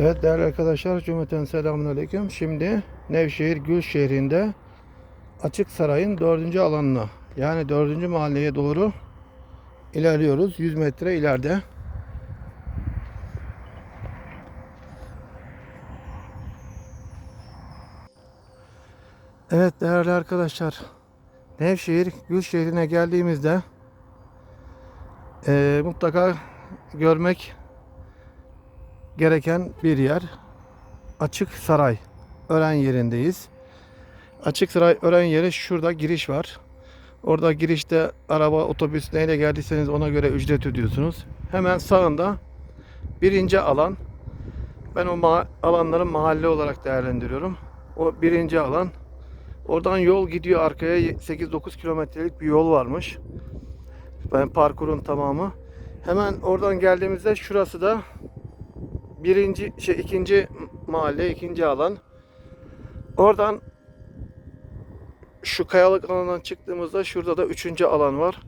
Evet değerli arkadaşlar cümleten selamun aleyküm. Şimdi Nevşehir Gül şehrinde Açık Saray'ın dördüncü alanına yani dördüncü mahalleye doğru ilerliyoruz. 100 metre ileride. Evet değerli arkadaşlar Nevşehir Gül şehrine geldiğimizde eee, mutlaka görmek gereken bir yer. Açık Saray öğren yerindeyiz. Açık Saray öğren yeri şurada giriş var. Orada girişte araba, otobüs neyle geldiyseniz ona göre ücret ödüyorsunuz. Hemen sağında birinci alan. Ben o ma- alanları mahalle olarak değerlendiriyorum. O birinci alan. Oradan yol gidiyor arkaya 8-9 kilometrelik bir yol varmış. Ben parkurun tamamı. Hemen oradan geldiğimizde şurası da birinci şey ikinci mahalle ikinci alan. Oradan şu kayalık alandan çıktığımızda şurada da üçüncü alan var.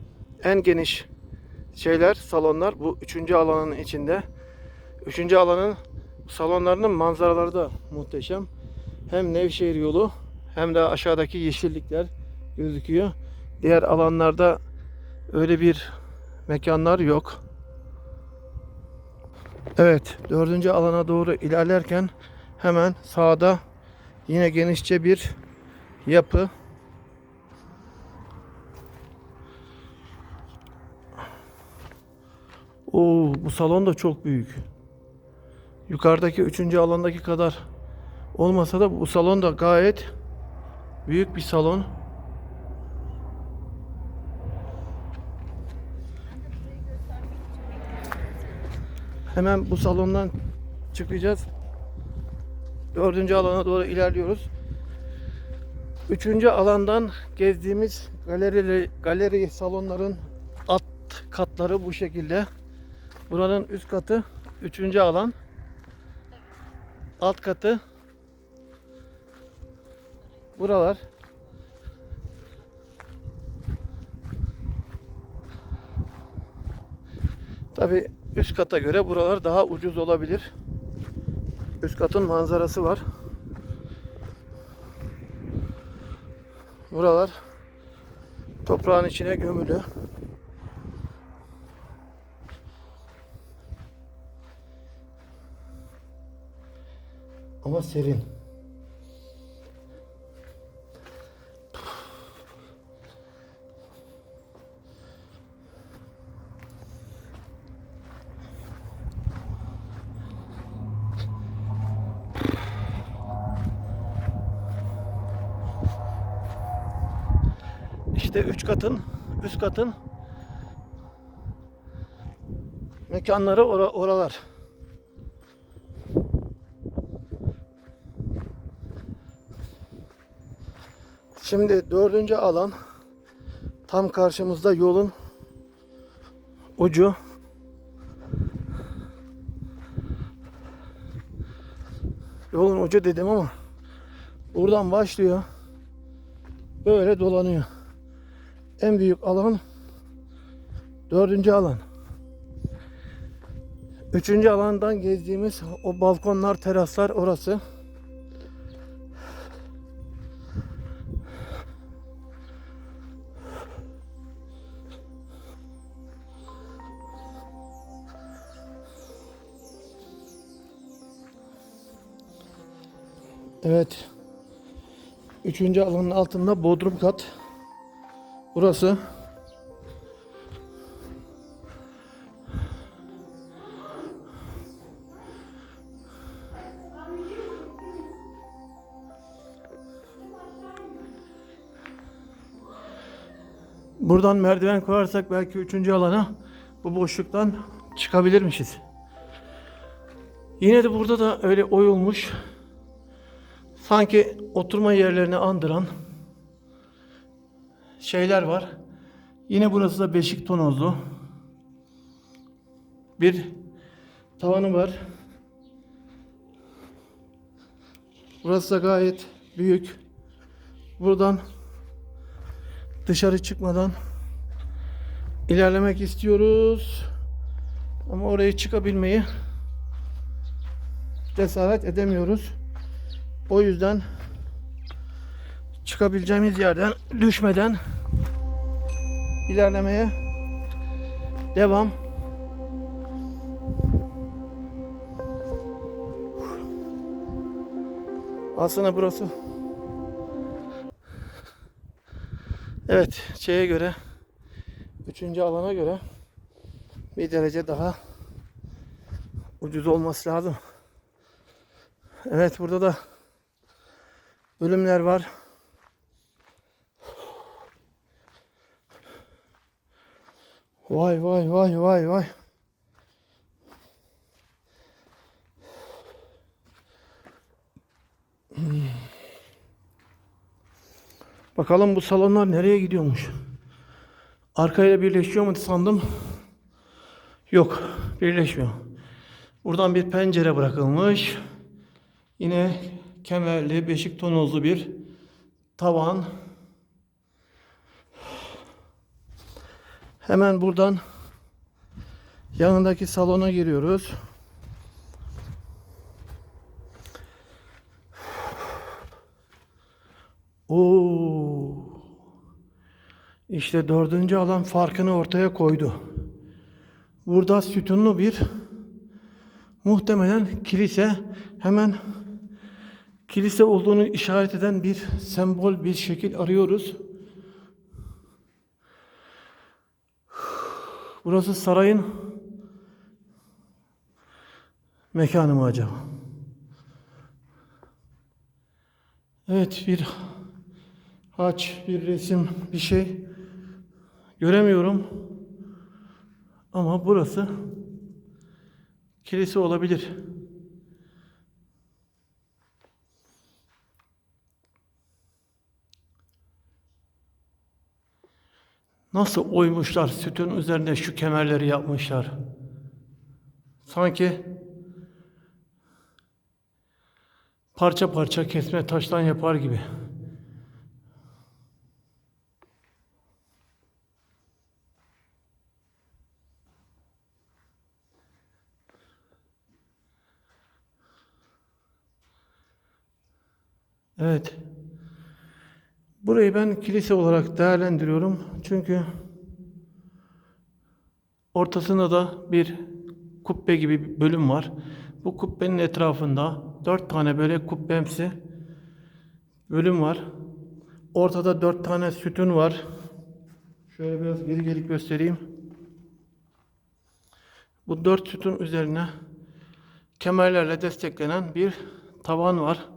En geniş şeyler salonlar bu üçüncü alanın içinde. Üçüncü alanın salonlarının manzaraları da muhteşem. Hem Nevşehir yolu hem de aşağıdaki yeşillikler gözüküyor. Diğer alanlarda öyle bir mekanlar yok. Evet, dördüncü alana doğru ilerlerken hemen sağda yine genişçe bir yapı. Oo, bu salon da çok büyük. Yukarıdaki üçüncü alandaki kadar olmasa da bu salon da gayet büyük bir salon. Hemen bu salondan çıkacağız. Dördüncü alana doğru ilerliyoruz. Üçüncü alandan gezdiğimiz galeri, galeri salonların alt katları bu şekilde. Buranın üst katı üçüncü alan. Alt katı buralar. Tabi üst kata göre buralar daha ucuz olabilir. Üst katın manzarası var. Buralar toprağın içine gömülü. Ama serin. İşte üç katın, üst katın mekanları ora- oralar. Şimdi dördüncü alan tam karşımızda yolun ucu. Yolun ucu dedim ama buradan başlıyor. Böyle dolanıyor. En büyük alan dördüncü alan. Üçüncü alandan gezdiğimiz o balkonlar, teraslar orası. Evet. Üçüncü alanın altında bodrum kat. Burası. Buradan merdiven koyarsak belki üçüncü alana bu boşluktan çıkabilirmişiz. Yine de burada da öyle oyulmuş. Sanki oturma yerlerini andıran şeyler var. Yine burası da beşik tonozlu. Bir tavanı var. Burası da gayet büyük. Buradan dışarı çıkmadan ilerlemek istiyoruz. Ama oraya çıkabilmeyi cesaret edemiyoruz. O yüzden çıkabileceğimiz yerden düşmeden ilerlemeye devam. Aslında burası Evet, şeye göre üçüncü alana göre bir derece daha ucuz olması lazım. Evet, burada da bölümler var. Vay vay vay vay vay. Bakalım bu salonlar nereye gidiyormuş? Arkayla birleşiyor mu sandım. Yok, birleşmiyor. Buradan bir pencere bırakılmış. Yine kemerli, beşik tonozlu bir tavan. Hemen buradan yanındaki salona giriyoruz. Oo. İşte dördüncü alan farkını ortaya koydu. Burada sütunlu bir muhtemelen kilise hemen kilise olduğunu işaret eden bir sembol bir şekil arıyoruz. Burası sarayın mekanı mı acaba? Evet bir haç, bir resim, bir şey göremiyorum. Ama burası kilise olabilir. Nasıl oymuşlar sütun üzerine şu kemerleri yapmışlar. Sanki parça parça kesme taştan yapar gibi. Evet. Burayı ben kilise olarak değerlendiriyorum. Çünkü ortasında da bir kubbe gibi bir bölüm var. Bu kubbenin etrafında dört tane böyle kubbemsi bölüm var. Ortada dört tane sütun var. Şöyle biraz geri gelip göstereyim. Bu dört sütun üzerine kemerlerle desteklenen bir tavan var.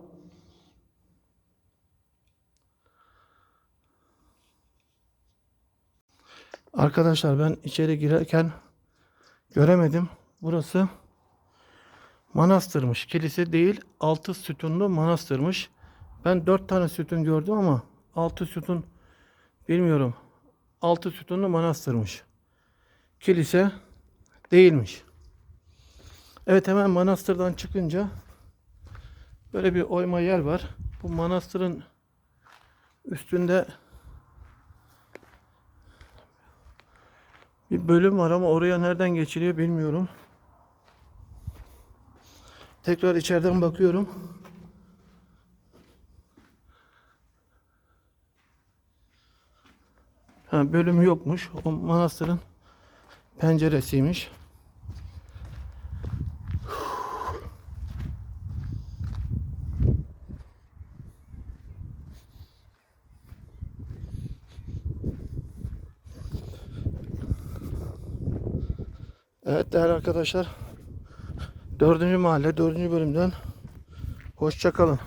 Arkadaşlar ben içeri girerken göremedim. Burası manastırmış. Kilise değil, altı sütunlu manastırmış. Ben dört tane sütun gördüm ama altı sütun bilmiyorum. Altı sütunlu manastırmış. Kilise değilmiş. Evet hemen manastırdan çıkınca böyle bir oyma yer var. Bu manastırın üstünde Bir bölüm var ama oraya nereden geçiliyor bilmiyorum. Tekrar içeriden bakıyorum. Ha, bölüm yokmuş. O manastırın penceresiymiş. Evet değerli arkadaşlar. Dördüncü mahalle, dördüncü bölümden hoşça kalın.